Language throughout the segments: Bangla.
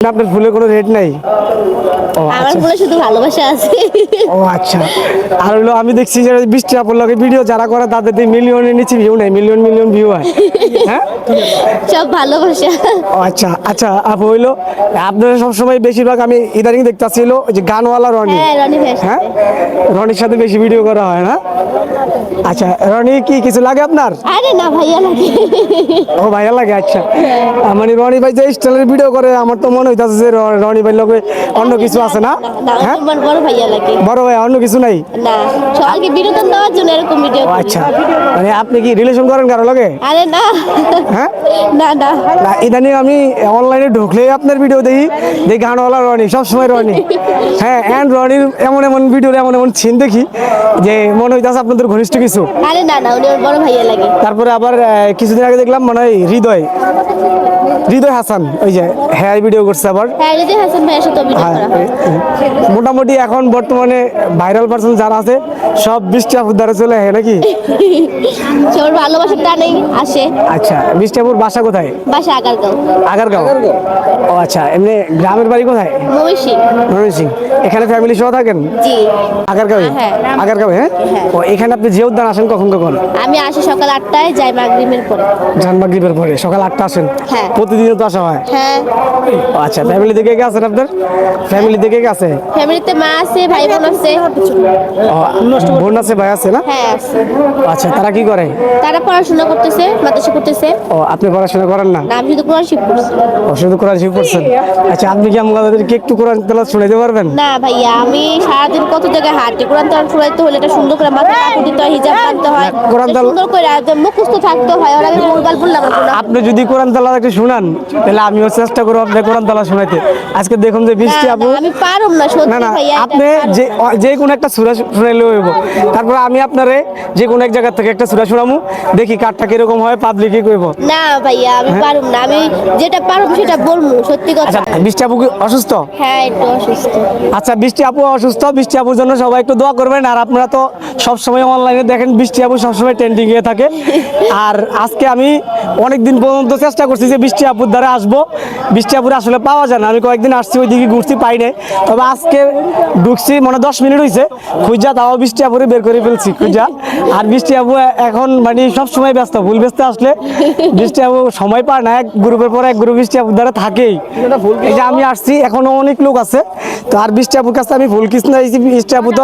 আপনার ফুলে কোনো রেট নাই? আমার আচ্ছা। বলে শুধু ভালোবাসা আছে। ও আচ্ছা। আর হলো আমি দেখছি যে বৃষ্টি আপুর লগে ভিডিও যারা করে তাদের মিলিয়নের নিচে ভিউ নেই মিলিয়ন মিলিয়ন ভিউ হয়। হ্যাঁ? সব ভালোবাসা। ও আচ্ছা আচ্ছা আপু হইল আপনারা সবসময় বেশিরভাগ আমি ইদানিং দেখতেছি হলো ওই যে গানওয়ালা রনি। হ্যাঁ রনি হ্যাঁ? রনির সাথে বেশি ভিডিও করা হয় না? আচ্ছা রনি কি কিছু লাগে আপনার? আরে না ভাইয়া লাগে। ও ভাইয়া লাগে আচ্ছা। মানে রনি ভাই যে স্টাইলের ভিডিও করে আমার তো মনে হইতাছে যে রনি ভাই লগে অন্য কিছু আছে না? না হ্যাঁ? বড় ভাইয়া লাগে। বড় ভাই অন্য কিছু নাই? না সবাইকে বিনোদন দেওয়ার জন্য এরকম ভিডিও আচ্ছা মানে আপনি কি রিলেশন করেন কারও লগে? আরে না। হ্যাঁ? না না। না ইদানিং আমি অনলাইনে ঢুকলে আপনার ভিডিও দেখি। দেখি গানওয়ালা রনি সবসময় রনি। হ্যাঁ অ্যান্ড রনির এমন এমন ভিডিও এমন এমন সিন দেখি যে মনে হইতাছে আপনাদের ঘনিষ্ঠ কিছু। আরে না না উনি বড় ভাইয়া লাগে। তারপরে আবার কিছুদিন আগে দেখলাম মনে হয় হৃদয়। হৃদয় হাসান ওই যে হ্যাঁ ভিডিও করছে। হ্যাঁ হ্যাঁ, করা। মোটামুটি এখন বর্তমানে ভাইরাল পার্সন যারা আছে সব বৃষ্টি আপুর দ্বারা চলে আসে নাকি? সে ওর ভালোবাসার টানেই আসে। আচ্ছা বৃষ্টি আপুর বাসা কোথায়? বাসা আগারগাঁও। আগারগাঁও? ও আচ্ছা এমনি গ্রামের বাড়ি কোথায়? মহিষী ময়মনসিং এখানে ফ্যামিলি সহ থাকেন? জি। আগারগাঁওয়ে হ্যাঁ। আগারগাঁওয়ে হ্যাঁ? হ্যাঁ। ও এখানে আপনি যে উদ্যান আসেন কখন কখন? আমি আসি সকাল আটটায় যাই মাগরিমের পরে। জানবাগরিবের পরে সকাল আটটা আসেন? হ্যাঁ। প্রতিদিনও তো আসা হয়? হ্যাঁ। ও আচ্ছা ফ্যামিলি থেকে কে আছেন আপনার? ফ্যামিলি থেকে কে আছে? ফ্যামিলিতে মা আছে ভাই বোন আছে বোন আছে ভাই আছে না? হ্যাঁ আছে। আচ্ছা তারা কি করে? তারা পড়াশোনা করতেছে মাদ্রাসা করতেছে। ও আপনি পড়াশোনা করেন না? আমি শুধু কোরআন শিখ করছি ও শুধু কোরআন শিখ করছেন আচ্ছা আপনি কি আমাদেরকে একটু কোরআন তেলাওয়াত শোনাতে পারবেন? না ভাইয়া আমি সারাদিন কত জায়গায় হাঁটি? কোরআন তেলাওয়াত শুনাইতে হলে এটা সুন্দর করে মাথায় কাপড় দিতে হয় হিজাব বাঁধতে হয়। কোরআন সুন্দর করে মুখস্থ থাকতে হয় ওরা আমি ভুলভাল বললাম আপনি যদি কোরআন তালা একটু শুনান তাহলে আমিও চেষ্টা করব আপনি কোরআন তালা শোনাইতে। আজকে দেখুন যে বৃষ্টি আপু। আমি পারুম না সত্যি না আপনি যে যে কোনো একটা সুরা শুনাইলে হইব। তারপর আমি আপনারে যে কোনো এক জায়গা থেকে একটা সুরা শুনামু দেখি কাঠটা কীরকম হয় পাবলিকই কইব। না ভাইয়া আমি পারুম না আমি যেটা পারুম সেটা বলব সত্যি আচ্ছা কথা বৃষ্টি আপু কি অসুস্থ? হ্যাঁ একটু অসুস্থ। আচ্ছা বৃষ্টি আপু অসুস্থ বৃষ্টি আপুর জন্য সবাই একটু দোয়া করবেন আর আপনারা তো সবসময় অনলাইনে দেখেন বৃষ্টি আপু সবসময় ট্রেন্ডিং এ থাকে। আর আজকে আমি অনেক দিন পর্যন্ত চেষ্টা করছি যে বৃষ্টি আপুর দ্বারা আসব। বৃষ্টি আপুর আসলে পাওয়া যায় না। আমি কয়েকদিন আসছি ওই ওইদিকে ঘুরছি, পাই নাই। তবে আজকে ঢুকছি মানে দশ মিনিট হয়েছে খুঁজা, তাও বৃষ্টি আপুরে বের করে ফেলছি, খুঁজা। আর বৃষ্টি আপু এখন মানে সবসময় ব্যস্ত, ভুল ব্যস্ত আসলে বৃষ্টি আপু সময় পায় না। এক গ্রুপের পর এক গ্রুপ বৃষ্টি আপুর দ্বারা থাকেই। এই যে আমি আসছি, এখনও অনেক লোক আছে। তো আর বৃষ্টি আপুর কাছে আমি ফুল কিস না বৃষ্টি আপু তো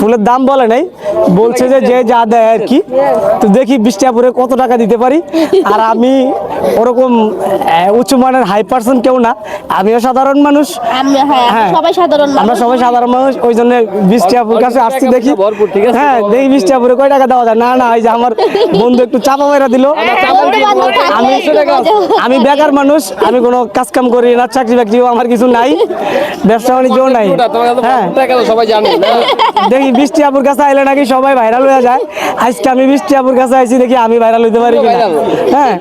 ফুলের দাম বলে নাই। বলছে যে যে যা দেয় আর কি। তো দেখি বৃষ্টি আপুরে কত টাকা দিতে পারি। আর আমি ওরকম উচ্চ মানের হাই পার্সন কেউ না। আমিও সাধারণ মানুষ। আমি হ্যাঁ হ্যাঁ। সবাই সাধারণ আমরা সবাই সাধারণ মানুষ ওই জন্য বৃষ্টি আপুর কাছে আসছি দেখি। হ্যাঁ দেখি বৃষ্টি আপুরে কয় টাকা দেওয়া যায়? না না এই যে আমার বন্ধু একটু চাপা মেরা দিল। আমি আমি বেকার মানুষ আমি কোনো কাজ কাম করি না চাকরি বাকরিও আমার কিছু নাই ব্যবসা বাণিজ্য নাই। হ্যাঁ। সবাই জানে দেখি বৃষ্টি আপুর কাছে আইলে নাকি সবাই ভাইরাল হয়ে যায়। আজকে আমি বৃষ্টি আপুর কাছে আইছি দেখি আমি ভাইরাল হইতে পারি কিনা। হ্যাঁ।